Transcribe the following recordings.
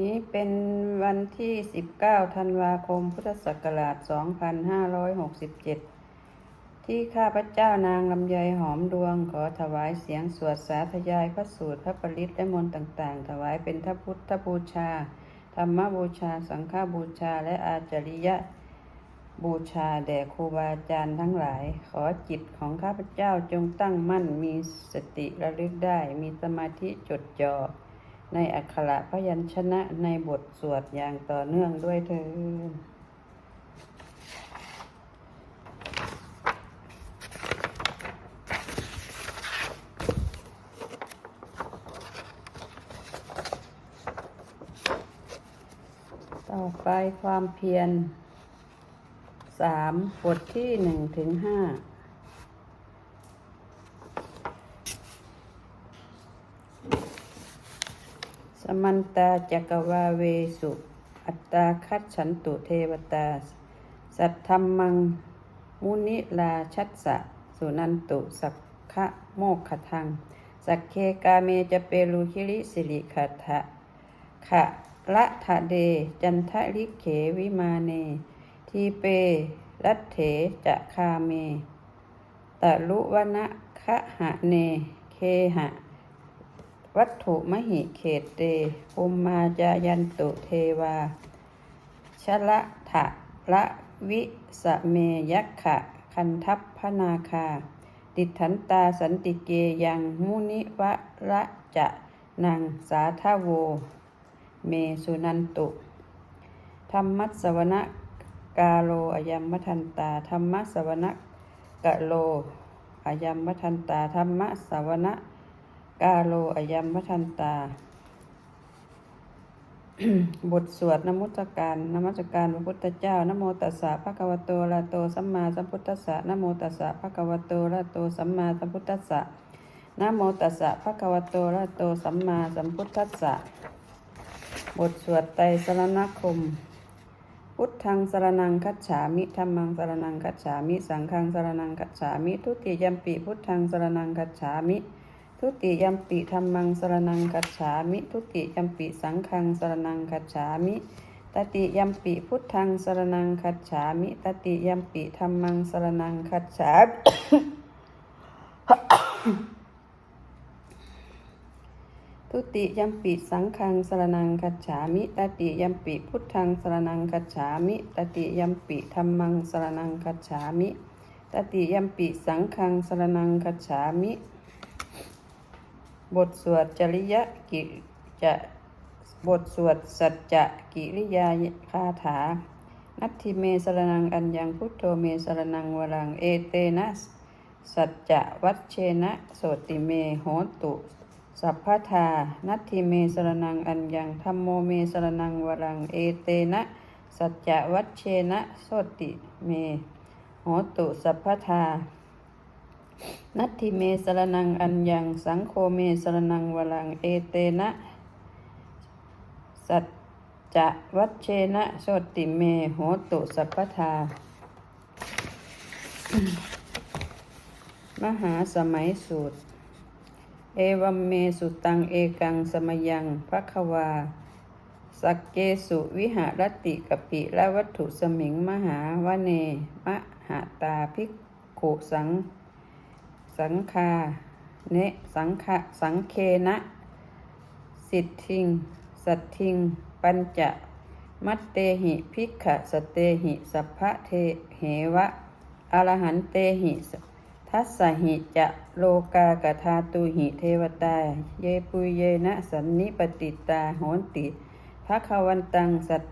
นี้เป็นวันที่ 19 ธันวาคม พุทธศักราช 2567 ที่ข้าพเจ้านางลำไยหอมดวง ขอถวายเสียงสวดสาธยายพระสูตรพระปริตและมนต์ต่างๆ ถวายเป็นทพุทธบูชา ธรรมบูชา สังฆบูชา และอาจาริยะบูชาแด่ครูบาอาจารย์ทั้งหลาย ขอจิตของข้าพเจ้าจงตั้งมั่นมีสติระลึกได้ มีสมาธิจดจ่อ ในอักขระพยัญชนะในบทสวดอย่างต่อเนื่องด้วยเถิดต่อไปความเพียรสามบทที่หนึ่งถึงห้า ส มันตาจักวาเวสุ อัตตาคัดฉันตุเทวตา สัทธรรมัง มุนิลาชัสสะ สุนันตุสักขะโมกขทัง สักเคกาเมจะเปรูคิริสิริขัทะขะละทะเด จันทะลิเขวิมาเน ทีเป รัตเถจะคาเมตะลุวนะคะหะเน เคหะ วัตถุมหิเขตเตภูมมาจายันตุเทวา ชละทะละวิสะเมยักขะ คันทัพพนาคา ติทันตาสันติเกยังมุนิวะระจะนังสาทาโว เมสุนันตุ ธรรมัสสวนะกาโลอยัมมทันตา ธรรมสวนะกะโลอยัมมทันตา ธรรมสวนะ กาโลอยัมมทันตา บทสวดนมุตการนมัสการพระพุทธเจ้านโมตัสสะภะคะวะโตระโตสัมมาสัมพุทธัสสะนโมตัสสะภะคะวะโตระโตสัมมาสัมพุทธัสสะนะโมตัสสะภะคะวะโตระโตสัมมาสัมพุทธัสสะ บทสวดไตรสรณคม พุทธังสรนังคัจฉามิธัมมังสรนังคัจฉามิ สังฆังสรนังคัจฉามิ ทุติยัมปิพุทธังสรนังคัจฉามิ ทุติยัมปิธัมมังสรนังคัจฉามิทุติยัมปิสังฆังสรนังคัจฉามิ ตติยัมปิพุทธังสรนังคัจฉามิ ตติยัมปิธัมมังสรนังคัจฉามิทุติยัมปิสังฆังสรนังคัจฉามิตติยัมปิพุทธังสรนังคัจฉามิตติยัมปิธัมมังสรนังคัจฉามิตติยัมปิสังฆังสรนังคัจฉามิ บทสวดจริยกิจะบทสวดสัจจะกิริยาคาถา นัตถิเมสรนังอัญญังพุทโธเมสรนังวรังเอเตนะสัจจะวัชเชนะโสติเมโหตุสัพพทานัตถิเมสรนังอัญญังธรรมโมเมสรนังวรังเอเตนะ สัจจะวัชเชนะโสติเมโหตุสัพพทา นัตถิเมสรนังอัญญัง สังโฆเมสรนังวรังเอเตนะ สัจจะวัชเชนะโสติเมโหตุสัพพทามหาสมัยสูตร เอวัมเมสุตังเอกังสมยังภควา สักเกสุวิหารติกปิและวัตถุสมิงมหาวเน มหาตาภิกขุสัง สังคา เนสังฆะสังเคนะ สิทธิง สัตทิง ปัญจะ มัตเตหิภิกขะสเตหิสัพพะเทเหวะอรหันเตหิทัสสหิจะโลกากทาตุหิเทวตา เยปุเยนะสันนิปติตาโหนติภะควันตังสัต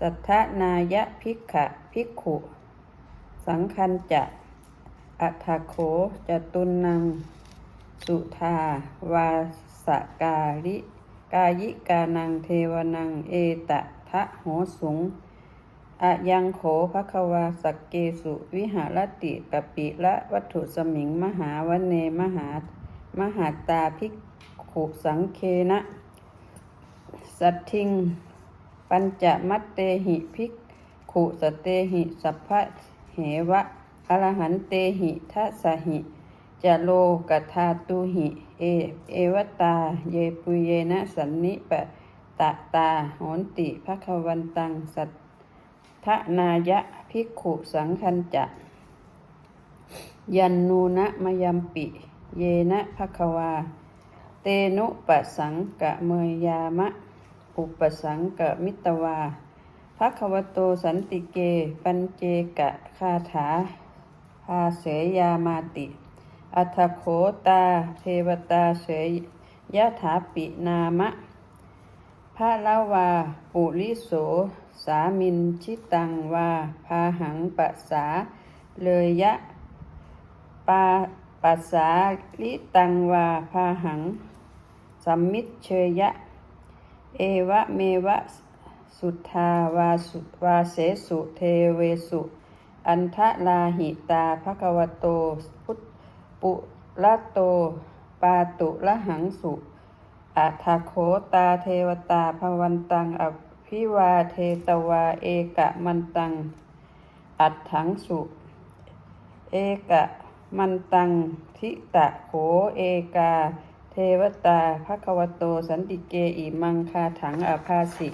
สัทธนายะภิกขะภิกขุ สังคันจะ อัฐโขจตุนัง สุธา วาสกาลิกายิกานังเทวนัง เอตะทะโหสุงอะยังโขภควาสักเกสุวิหารติกปิละวัตถุสมิงมหาวเนมหามหาตาภิกขุสังเคนะสัตทิง ปัญจมัตเตหิภิกขุสเตหิสัพพะเหวะ อรหันเตหิทัสหิจะโลกทาตุหิ เอ เอวตา เยปุเยนะสันนิปตะตาโหนติภควันตัง สัทธนายะภิกขุสังคันจะ ยันนูนะมยัมปิ เยนะภควา เตนุปสังกะเมยยามะ อุปสังกะมิตวาภควโตสันติเก ปัญเจกะคาถา ภาเสยามาติ อัทโขตา เทวตาเสยยะถาปินามะพระละวา ปุริโส สามินชิตังวา พาหังปะสา เลยยะ ปาปัสสาลิตังวา พาหัง สัมมิเชยะ เอวะเมวะ สุทธาวาสุวาเสสุเทเวสุ อันทะลาหิตาภควโต พุทปุละโต ปาตุละหังสุอัทาโคตาเทวตาภวันตังอภิวาเทตวาเอกะมันตัง อัดถังสุ เอกะมันตังทิตะโขเอกา เทวตาภควโตสันติเกอิมังคาถังอภาสิ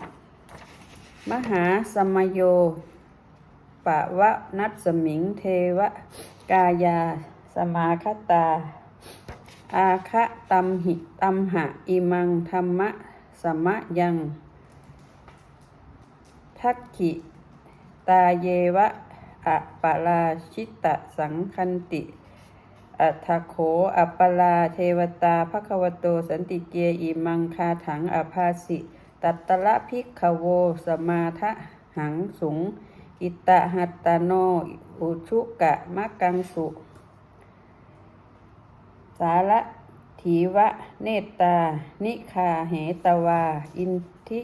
มหาสมโย ปะวะนัสมิงเทวกายา สมาคตา อาคะตัมหิตัมหะอิมังธรรมะสมะยังทักขิตาเยวะอะปะลาชิตะสังคันติ อัทาโขอัปลาเทวตาภควโตสันติเกียอิมังคาถังอภาสิ ตัตตะพิกขโว สมาทะหังสุง อิตะหัตตโน อุชุกะมะกังสุ สาระถีวะ เนตตา นิคาเหตวา อินทิ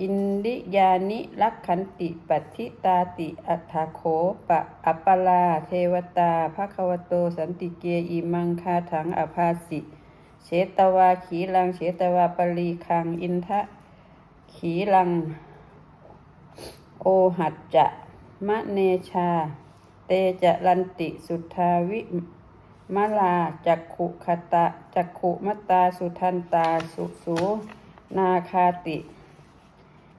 อินดิยานิลักขันติปัติตาติอัฏฐโขปะอัปปลา เทวตาภควโตสันติเกอิมังคาถังอภาสิเฉตวาขีลังเฉตวาปรีคัง อินทะขีลัง โอหัจจะมะเนชา เตจะรันติสุทาวิมะลาจักขุคตะจักขุมตตาสุทันตาสุสูนาคาติ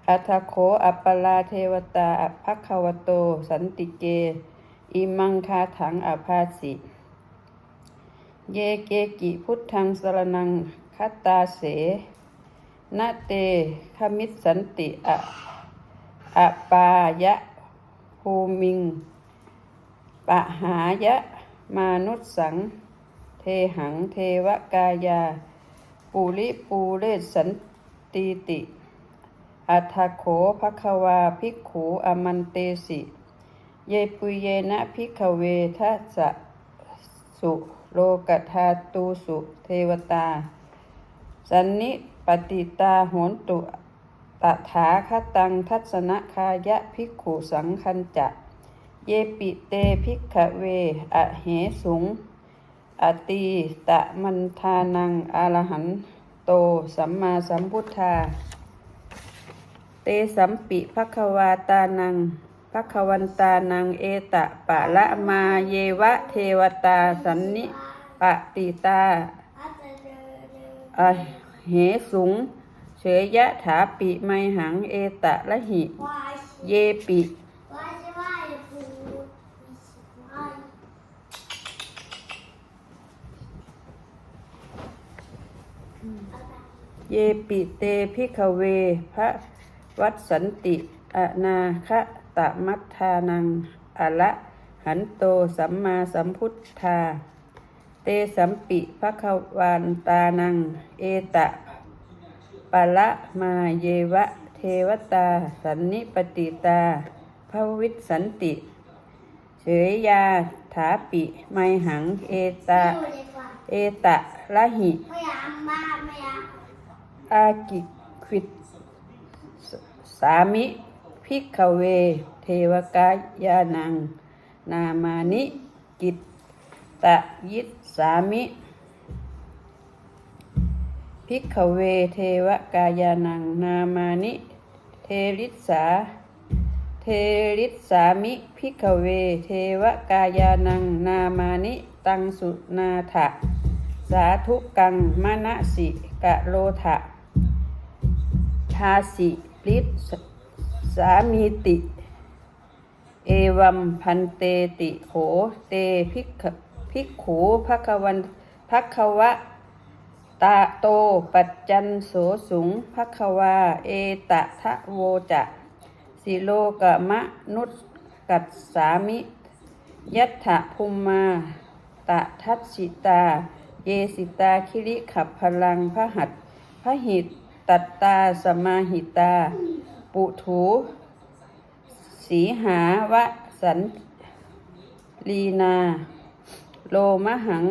อัทโขอัปปลาเทวตาอภัคควโต สันติเก อิมังคาถังอภาสิ เยเกกิพุทธังสรนังคตาเสนาเตขมิสสันติอะ อปายะภูมิง ปะหายะ มานุสสัง เทหังเทวกายา ปุริปูเรศสันติติ อัทโขภควาภิกขูอมันเตสิ เยปุเยนะภิกขเวทัสสะสุโลกธาตูสุเทวตา สันนิปติตาโหนตุ ตถาคตังทัศนคายะภิกขุสังคันจะ เยปิเตภิกขเวอเหสุง อตีตะมันทานังอรหันโต สัมมาสัมพุทธา เตสัมปิภควาตานังภควันตานังเอตะปะละมาเยวะเทวตาสันนิปติตาอเหสุง เฉยยะถาปิไมหังเอตะละหิ เยปิ เยปิเตพิกเว พระวัดสันติอนาคะตะมัทธานังอะละหันโตสัมมาสัมพุทธา เตสัมปิภควันตานัง เอตะ ปะละมาเยวะ เทวตา สันนิปติตาภวิตสันติ เฉยยาถาปิ ไมหัง เอตะเอตะละหิอากิควิตสามิพิกขเว เทวกายานัง นามานิกิตตะยิตสามิ พิกขเวเทวกายานังนามานิ เทริสา เทริสามิพิกขเวเทวกายานังนามานิ ตังสุนาถะสาธุกังมณสิกะโลทะปาสิลิสสามีติ เอวัมพันเตติโขเตภิกขภิกขูภควันภควะ ตาโตปัจจันโสสุงภควา เอตะทะโวจะสิโลกะมะนุสกัสสามิ ยัตถะภูมมา ตะทัตสิตา เยสิตาคิริขับพลังพระหัตพระหิตตัตตาสมาหิตา ปุถูสีหาวะสันลีนา โลมหัง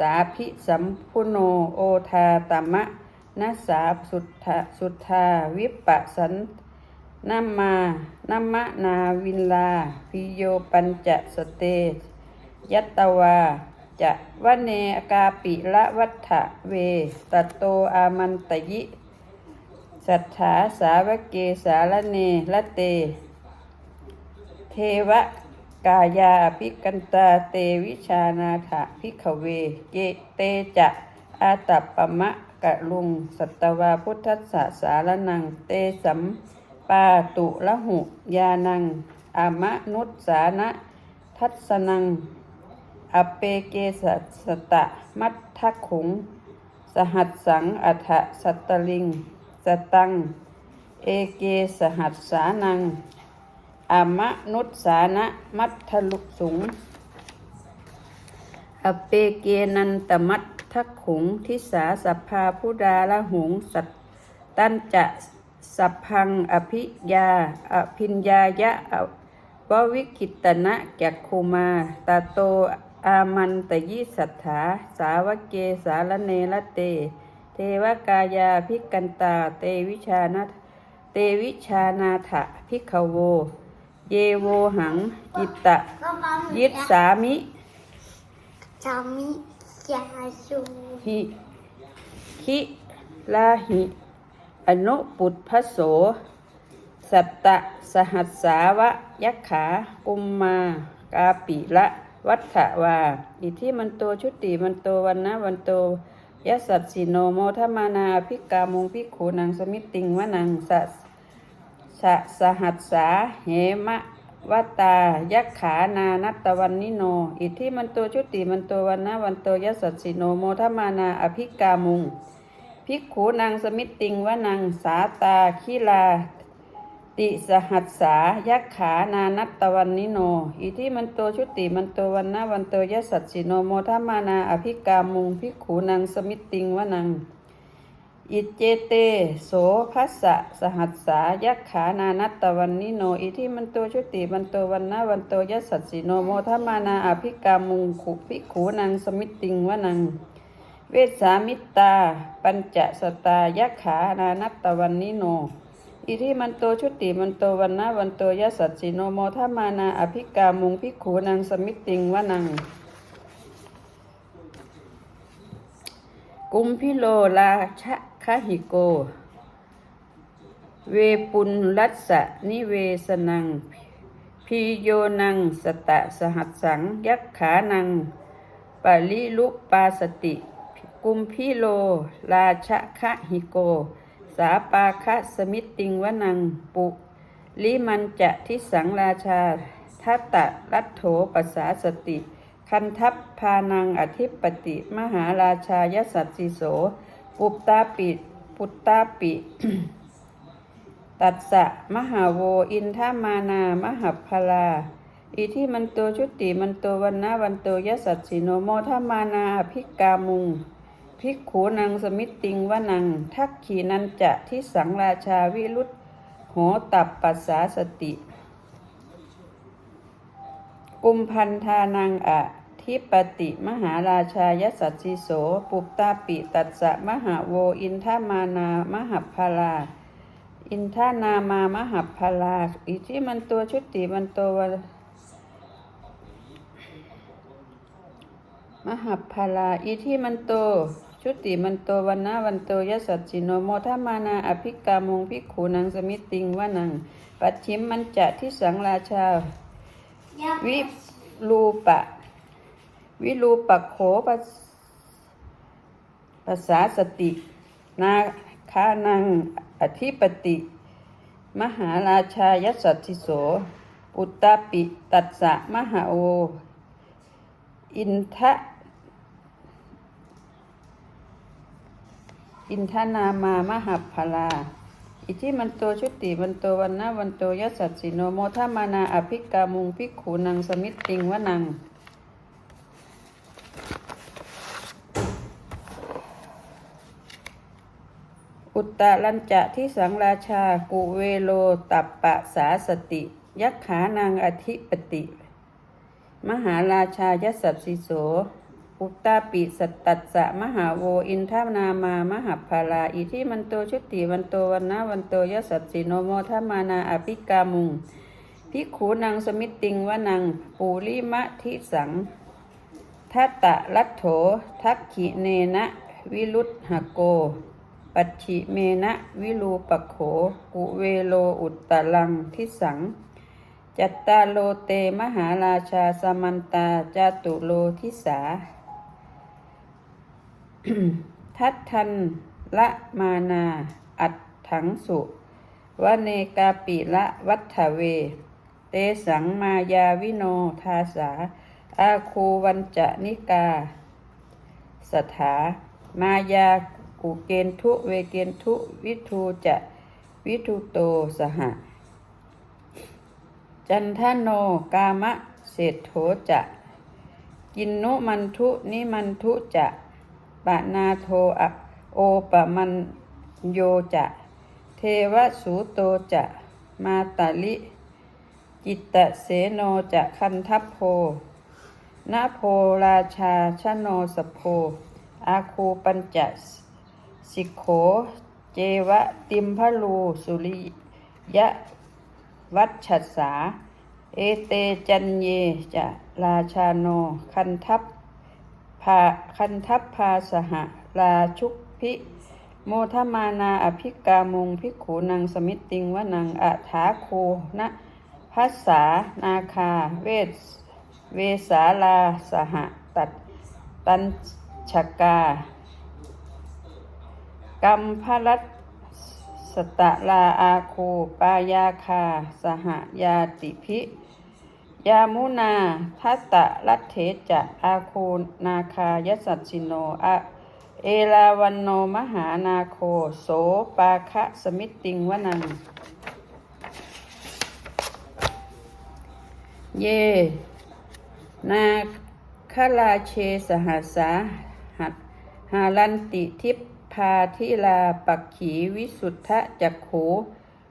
สาพิสัมพุโนโอทาตมะนัสสาสุทธาสุทธาวิปะสันนัมมานัมมะนาวินลาพิโยปัญจสเต ยัตตวา จะวะเนกาปิละวัฏฐะเวตโตอามันตยิ สัทธาสาวกเกสารเนละเต เทวะ กายาภิกันตาเตวิชานาถะพิขเวเกเตจะอาตัปปะมะกะลุง สัตวาพุทธัสสะสารนัง เตสัมปาตุละหุยานังอามะนุสสานะทัสนัง อเปเกสัสตะมัททะขุง สหัสสังอัฐสัตตลิง สตัง เอเกสหัสสานัง อมะนุสสานะมัททลุสุง อเปเกนันตมัททะขุงทิสาสัพพาพุดาละหุงสัตตันจะสัพพังอภิยา อภิญญายะอววิกิตนะจักคุมาตาโตอามันตยิสัทธาสาวเกสารเนละเต เทวกายาภิกันตา เตวิชานาเตวิชานาถะภิกโว เยโวหัง กิตตะ ยิตสามิสามิยาสูหิคิลาหิ อนุปุตพโส สัตตะสหัสสาวะยักขากุมมากาปิละวัฏฐวา อิทิมันโตชุติมันโตวันนะวันโตยสัตสิโนโมทมานาภิกามุงภิกขูนังสมิตติงวนังสัส สะสหัสสาเหมะวตา ยักขานานัตตวันนิโน อิทธิมันโตชุติมันโตวันนะวันโตยสัสสิโนโมทมานาอภิกามุง ภิกขูนางสมิตติงวนังสาตาคิลา ติสหัสสา ยักขานานัตตวันนิโน อิทธิมันโตชุติมันโตวันนะวันโตยสัสสิโนโมทมานาอภิกามุง ภิกขูนางสมิตติงวนัง อิเจเต โสภัสสะสหัสสายักขานานัตตวันนิโน อิทิมันโตชุติมันโตวันนะวันโตยัสสัสสิโนโมทมานาอภิกามุงขุภิกขูนังสมิติงวนัง เวสสามิตตา ปัญจสตายักขานานัตตวันนิโน อิทิมันโตชุติมันโตวันนะวันโตยัสสัสสิโนโมทมานาอภิกามุงภิกขูนังสมิตติงวนังกุมพิโลลาชะ คหิโก เวปุลรัสสะนิเวสนังพีโยนังสตะสหัสสัง ยักขานังปะลิลุปาสติ กุมพิโล ราชะคะหิโก สาปาคะสมิตติงวนังปุลิมันจะทิสังราชาทัตตะรัตโถปัสสาสติ คันทัพพานังอธิปติ มหาราชายสัตสิโส ปุตตาปิปุตตาปิ ตัสสะมหาโว อินทามานามหพลา อิทิมันโตชุติมันโตวันนะวันโตยสัตสิโนโมทามานาภิกามุงภิกขูนังสมิตติงวนัง ทักขีนันจะทิสังราชาวิรุตโหตับปัสสาสติ กุมพันธานังอะ ทิปติมหาราชายสัตสิโส ปุปตาปิตัสสะมหาโวอินทามานามหพลา อินทานามามหพลา อิทิมันตัวชุติมันโตวมหพลา อิทิมันโต ชุติมันโตวันนะวันโตยสัจจิโนโมทามานาอภิกามงภิกขูนังสมิติงวนัง ปัจฉิมมันจะทิสังราชา วิรูปะ วิรูปโขปะภาษาสติ นาคานังอธิปติ มหาราชายสัตติโส ปุตตาปิตัสสะมหาโอ อินทะอินทนามามหาพลา อิทิมันโตชุติมันโตวันนะวันโตยสัตสิโนโมทามานาอภิกามุงภิกขูนังสมิตติงวนัง อุตตะลัญจะที่สังราชากุเวโลตัปปะสาสติ ยักขานางอธิปติ มหาราชายสัพสิโสอุตตาปิสตตัสสะมหาโวอินทานามามหาภาลาอิทิมันโตชุติวันโตวันนะวันโตยสัพสิโนโมทมานาอภิกามุงพิขูนางสมิตติงวนังปูริมะทิสังทัตตะรัตโถทักขิเนนะ วิรุธหโก ปัจฉิเมนะวิรูปโข กุเวโลอุตตลังทิสัง จัตตาโลเตมหาราชาสมันตาจาตุโลทิสา ทัตทันละมานา อัดถังสุวเนกาปิละวัฏเว เตสังมายาวิโนทาสา อาคูวันจะนิกา สถามายา กุเกณทุเวเกณทุวิทูจะวิทูโตสหะ จันทโนกามะเศรษโถจะกินนุมันทุนิมันทุจะปะนาโทอโอปะมันโยจะเทวสูโตจะมาตาลิจิตตเสโนจะคันทัพโพนาโพราชาชโนสโพอาคูปัญจ สิโข เจวะติมพลู สุริยะวัชชัสา เอเตจันเยจะราชาโน คันทัพพาคันทัพพาสหราชุกพิโมทมานาอภิกามงพิขูนังสมิตติงวะนังอัฐาโคนะพัสสานาคา เวสเวสาลาสหตัดตันชกา กัมพรัตสตะลาอาคูปายาคา สหยาติพิ ยามุนาทัตตะรัตเถจะอาคูนาคายสัตสิโนอะเอลาวันโนมหานาโคโสปาคะสมิตติงวนังเย นาคราเชสหัสสาหัดหาลันติทิพ พาทิลาปักขีวิสุทธะจักขู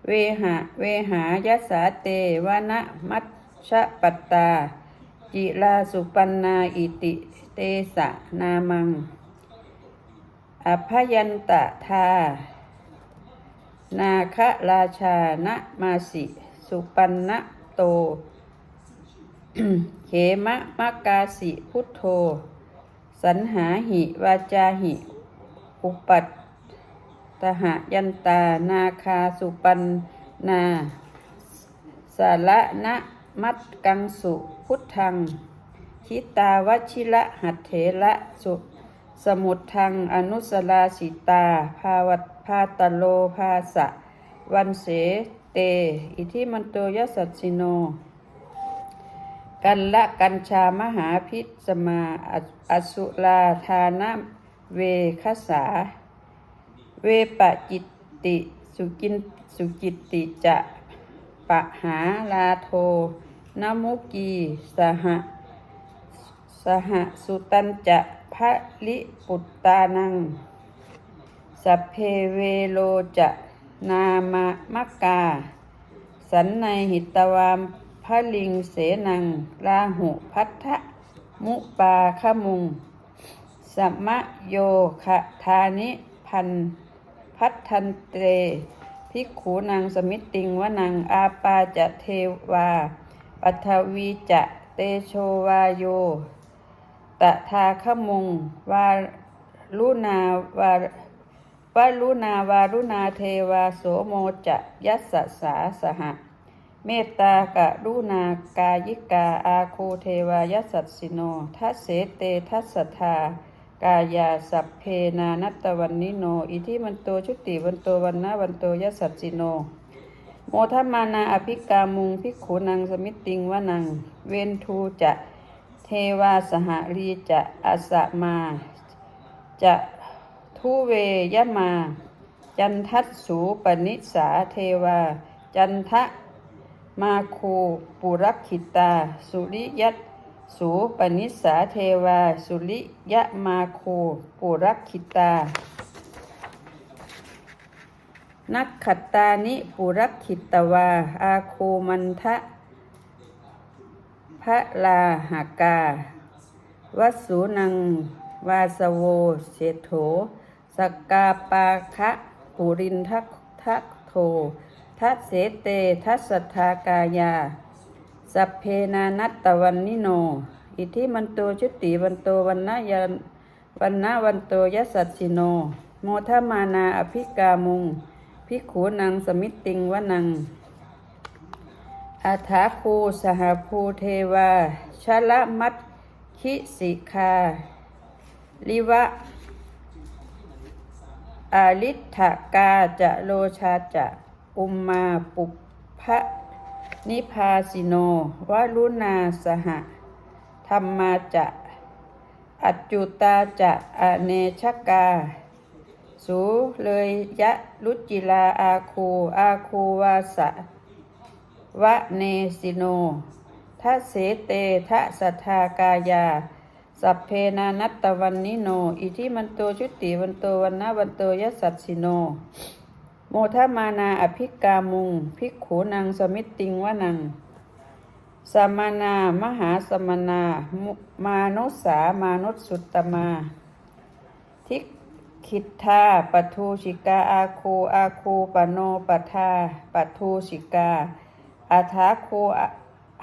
เวหะเวหายสาเตวานะมัชชะปัตตา จิลาสุปันนาอิติเตสะนามัง อภยันตะทา นาคราชานะมาสิ สุปันนะโต เขมะมะกาสิพุทโธ สันหาหิวาจาหิ อุปัตตหะยันตา นาคาสุปันนา สาระนะมัดกังสุพุทธัง คิตาวชิระหัตเถระสุสมุทธังอนุสลาสิตา ภาวัตพาตโลภาสะ วันเสเต อิทิมันโตยสัสสิโน กันละกัญชามหาพิสมาออสุลาทานะ เวคสา เวปจิตติ สุกินสุจิตติจะปะหาลาโทนมุกีสหสหสุตันจะพระลิปุตตานังสัพเพเวโลจะนามะมะกา สันในหิตวามพระลิงเสนังลาหุพัทธมุปาขมุง สัมมโยคะทานิพันพัทธันเตภิกขูนางสมิตติงวนังอาปาจะเทวา ปัทวีจะเตโชวาโยตทาขมุงวาลุนาวาวาลุนาวารุณาเทวาโสโมจะยัสสะสาสหะ เมตตากะรุณากายิกาอาคูเทวายัสสสิโนทัสเสเตทัสสทา กายาสัพเพนานัตตวันนิโน อิทิมันโตชุติวันโตวันนะวันโตยสัจจิโน โมทัมมานาอภิกามุงภิกขุนังสมิติงวนัง เวนทูจะเทวาสหรีจะอาสมา จะทุเวยมา จันทัสสูปนิสาเทวา จันทะมาคูปุรักขิตา สุริยัต สูปนิสาเทวา สุริยะมาโคปุรักขิตา นักขัตตานิปุรักขิตวา อาโคมันทะพระลาหากา วัสสุนัง วาสโวเศโถสกกาปาคะปุรินทักทักโท ทัสเสเต ทัสทธากายา สัพเพนานัตตวันนิโน อิทิมันโตชุติวันโตวันนะยันวันนะวันโตยสัสสิโน โมทมานาอภิกามุงภิกขุนังสมิตติงวนังอาถาคูสหภูเทวาชละมัตคิสิคา ลิวะ อาลิทธกาจะโลชาจะ อุมมาปุพะ นิพาสิโนวลุนาสหะธรรมาจะอัจจุตาจะอเนชกา สูเลยยะลุจิลาอาคูอาคูวาสะวะเนสิโนทัสเสเตทะสัทธากายา สัพเพนานัตตวันนิโน อิทิมันโตชุติวันโตวันนะวันโตยะสัสสิโน โมทมานาอภิกามุง ภิกขูนังสมิตติงวนังสมานามหาสมานามานุสามานุสสุตตมา ทิคิทธาปทูชิกาอาคูอาคูปโนปทาปทูชิกาอาถาคู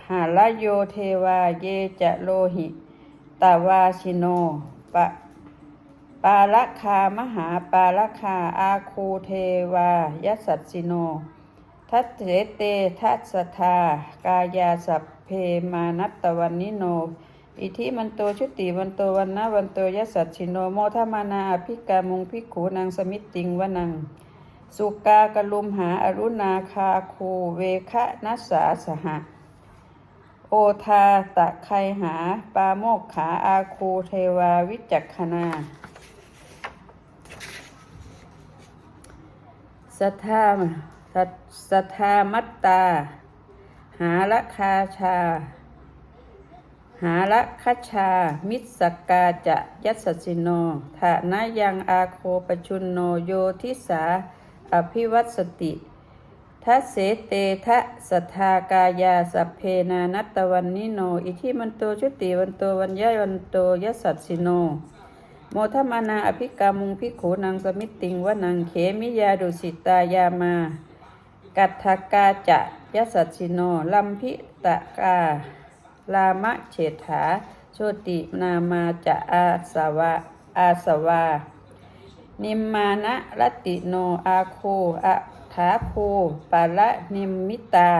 หาลโยเทวาเยจะโลหิตาวาชิโนปะ ปาลคามหาปาลคาอาคูเทวายสัสสิโน ทัตเถเตทัสสทากายาสัพเพมานัตตวันนิโน อิทิมันโตชุติวันโตวันนะวันโตยสัจฉิโนโมทมานาอภิกามุงภิกขูนางสมิตติงวนัง สุกากลุมหาอรุณาคาคูเวคะนัสสาสหะโอทาตะไคหา ปาโมกขาอาคูเทวาวิจักขณา สัทธาสัทธามัตตา หาละคาชา หาละคัชา มิสกกาจะยัสสิโนฐานายังอาโคปชุนโนโยทิสา อภิวัตสติทัเสเตทะสัทธากายาสัพเพนานัตตวันนิโน อิทิมันโตชุติวันโตวันยะวันโตยสัสสิโน โมทมานาอภิกามุงภิกขูนางสมิติงวนังเขมิยาดุสิตายามา กัตถกาจะยสัสสิโนลัมพิตะกา ลามะเฉถา โชตินามาจะอาสวะอาสวา นิมมานะรติโนอาโคอะถาโคปาละนิมมิตา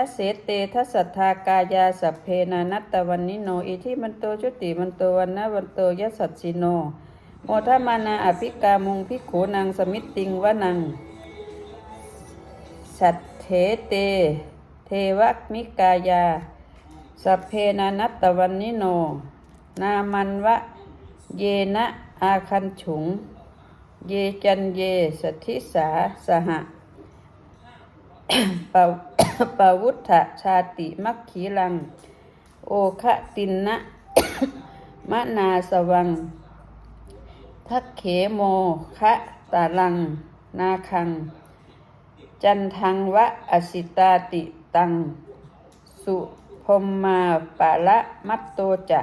ทัสเสเตทัสสัทธากายาสัพเพนานัตตวันนิโน อิทิมันโตชุติมันโตวันนะวันโตยสัสสิโน โมทมานาอภิกามุงภิกขูนางสมิตติงวนัง สัทเถเต เทวมิกายา สัพเพนานัตตวันนิโน นามันวะ เยนะอาคันฉุง เยจันเยสัทธิสาสหะปะ ปวุฒชาติมัคขีลัง โอคะตินนะมะนาสวัง ทักเขโมคะตาลัง นาคัง จันทังวะอสิตาติตัง สุพมมาปะละมัตโตจะ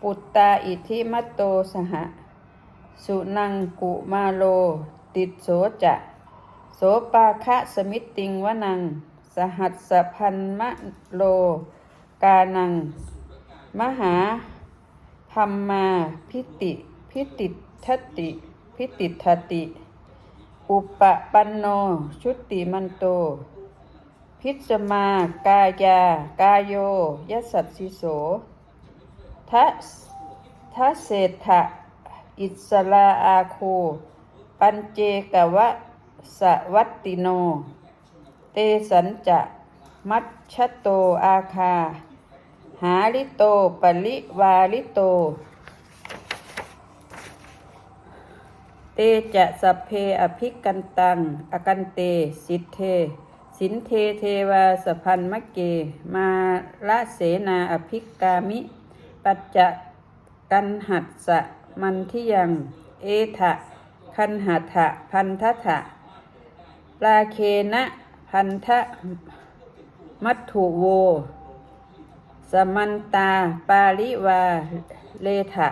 ปุตตาอิทิมัตโตสหะ สุนังกุมาโล ติดโสจะ โสปาคะสมิตติงวนัง สหัสสะพันมะโลกานัง มหาธรรมาพิติ พิติทัติ พิติทติ อุปปันโน ชุติมันโต พิสมากายา กายโยยสัสสิโสทะทะเศรษฐะอิสลาอาโคปัญเจกวะสวัตติโน เตสันจะ มัชชโตอาคา หาลิโตปริวาลิโต เตจะสัพเพอภิกันตัง อกันเต สิทเท สินเทเทวาสพันมะเก มาละเสนาอภิกามิ ปัจจะกันหัดสะมันทิยัง เอทะคันหัตทะพันทธะลาเคนะ พันทะมัตถุโว สมันตา ปาลิวา เลทะ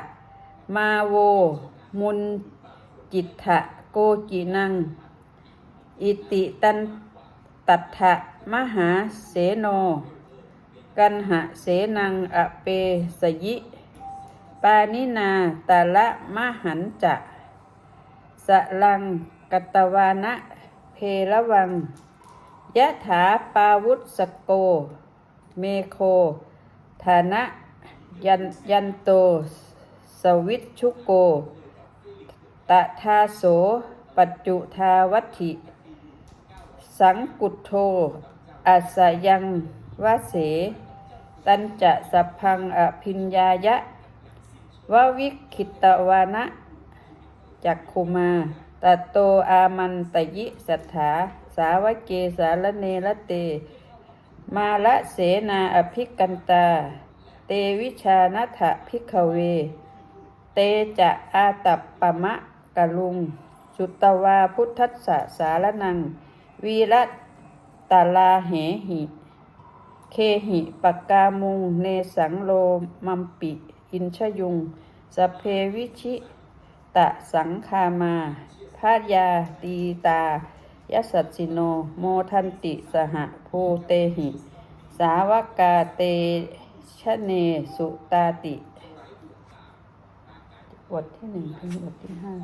มาโว มุนจิตถะโกจินัง อิติตันตัทะมหาเสโน กันหะเสนังอเปสยิ ปานินาตาละมหันจะสลังกัตตวานะเพระวัง ยะถาปาวุสโก เมโค ฐานะยันยันโต สวิชชุโก ตะทาโส ปัจจุทาวัติ สังกุโทอัสยังวะเส ตันจะสัพพังอภิญญายะววิคิตวานะจักคุมาตตโตอามันตยิสัทธา สาวกเกสารเนละเต มาละเสนาอภิกันตา เตวิชานัทพิกเว เตจะอาตัปปะมะกะลุง สุตวาพุทธัสสะสารนัง วีระตาลาเหหิ เคหิปกกามุง เนสังโลมัมปิ อินชยุง สเพวิชิตะสังคามาพาดยาตีตา ยสัตสิโน โมทันติสหภูเตหิ สาวกาเตชะเนสุตาติบทที่หนึ่งถึงบทที่ห้า